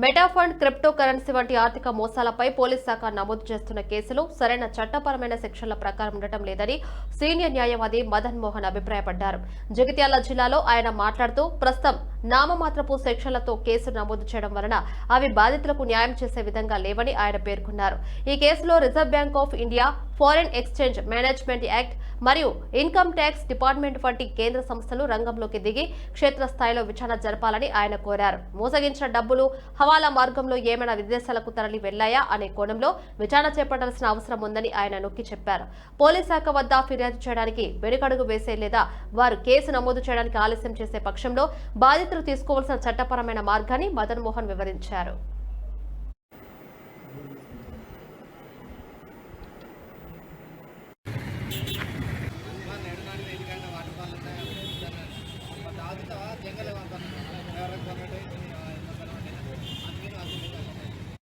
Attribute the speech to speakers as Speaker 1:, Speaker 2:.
Speaker 1: మెటాఫండ్ crypto currency వంటి ఆర్థిక మోసాలపై police శాఖ నమోదు చేస్తున్న కేసులు సరైన చట్టపరమైన శిక్షల ప్రకారం ఉండటం లేదని సీనియర్ న్యాయవాది మదన్ మోహన్ అభిప్రాయపడ్డారు. జగిత్యాల జిల్లాలో ఆయన మాట్లాడుతూ ప్రస్తుతం నామమాత్రపు సెక్షన్లతో కేసులు నమోదు చేయడం వలన అవి బాధితులకు న్యాయం చేసే విధంగా లేవని ఆయన పేర్కొన్నారు. ఈ కేసులో Reserve Bank of India Foreign Exchange Management Act మరియు ఇన్కమ్ ట్యాక్స్ డిపార్ట్మెంట్ వంటి కేంద్ర సంస్థలు రంగంలోకి దిగి క్షేత్రస్థాయిలో విచారణ జరపాలని ఆయన కోరారు. మోసగించిన డబ్బులు హవాలా మార్గంలో ఏమైనా విదేశాలకు తరలి వెళ్ళాయా అనే కోణంలో విచారణ చేపట్టాల్సిన అవసరం ఉందని ఆయన నొక్కి చెప్పారు. పోలీస్ శాఖ వద్ద ఫిర్యాదు చేయడానికి వెనుకడుగు వేసే లేదా వారు కేసు నమోదు చేయడానికి ఆలస్యం చేసే పక్షంలో రైతులు తీసుకోవాల్సిన చట్టపరమైన మార్గాన్ని మదన్ మోహన్ వివరించారు.